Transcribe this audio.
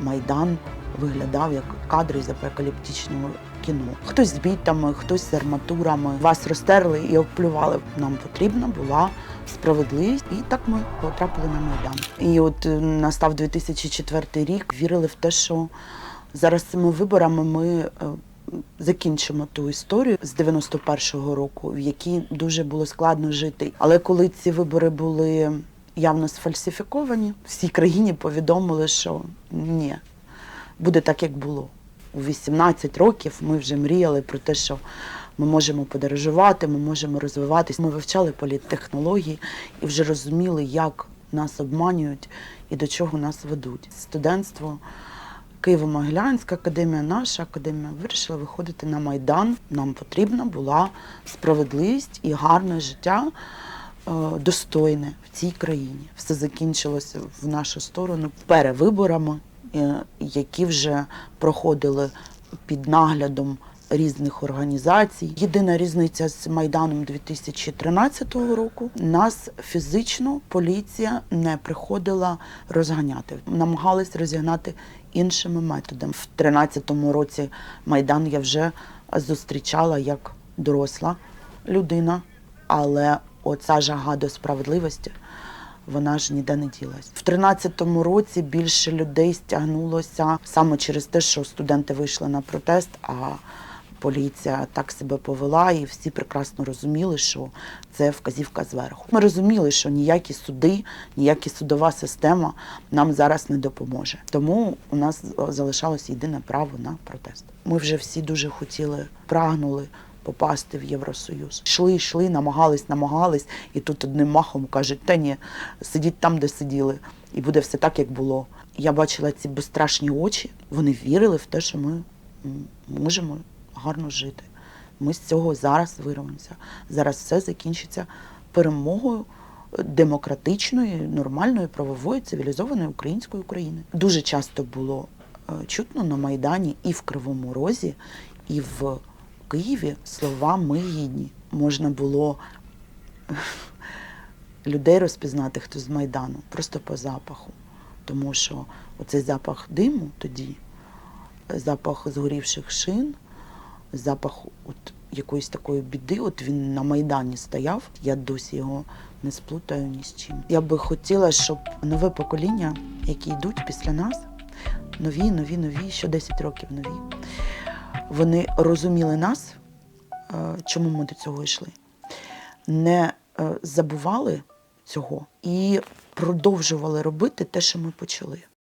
Майдан виглядав як кадри з апокаліптичного кіно. Хтось з бітами, хтось з арматурами. Вас розтерли і обплювали. Нам потрібна була справедливість, і так ми потрапили на майдан. І от е, настав 2004 рік. Вірили в те, що зараз цими виборами ми. е, Закінчимо ту історію з 91-го року, в якій дуже було складно жити. Але коли ці вибори були явно сфальсифіковані, всій країні повідомили, що ні, буде так, як було. У 18 років ми вже мріяли про те, що ми можемо подорожувати, ми можемо розвиватись. Ми вивчали політтехнології і вже розуміли, як нас обманюють і до чого нас ведуть. Студентство Києво-Могилянська академія, наша академія вирішила виходити на Майдан. Нам потрібна була справедливість і гарне життя достойне в цій країні. Все закінчилося в нашу сторону перевиборами, е, які вже проходили під наглядом різних організацій. Єдина різниця з Майданом 2013 року нас фізично поліція не приходила розганяти. Намагались розігнати іншими методами. В 2013 році Майдан я вже зустрічала як доросла людина, але оця жага до справедливості вона ж ніде не ділась. В 13-му році більше людей стягнулося саме через те, що студенти вийшли на протест, а поліція так себе повела, і всі прекрасно розуміли, що це вказівка зверху. Ми розуміли, що ніякі суди, ніяка судова система нам зараз не допоможе. Тому у нас залишалось єдине право на протест. Ми вже всі дуже хотіли, прагнули попасти в Євросоюз. Йшли, йшли, намагались, намагались, і тут одним махом кажуть, та ні, сидіть там, де сиділи, і буде все так, як було. Я бачила ці безстрашні очі. Вони вірили в те, що ми можемо гарно жити. Ми з цього зараз вирвемося. Зараз все закінчиться перемогою демократичної, нормальної, правової, цивілізованої української України. Дуже часто було е, чутно на Майдані і в Кривому Розі, і в Києві слова ми гідні. Можна було людей розпізнати, хто з Майдану, просто по запаху. Тому що оцей запах диму тоді, запах згорівших шин, запах от якоїсь такої біди, от він на Майдані стояв, я досі його не сплутаю ні з чим. Я би хотіла, щоб нове покоління, які йдуть після нас, нові, нові, нові, ще 10 років нові, вони розуміли нас, е, чому ми до цього йшли, не е, забували цього і продовжували робити те, що ми почали.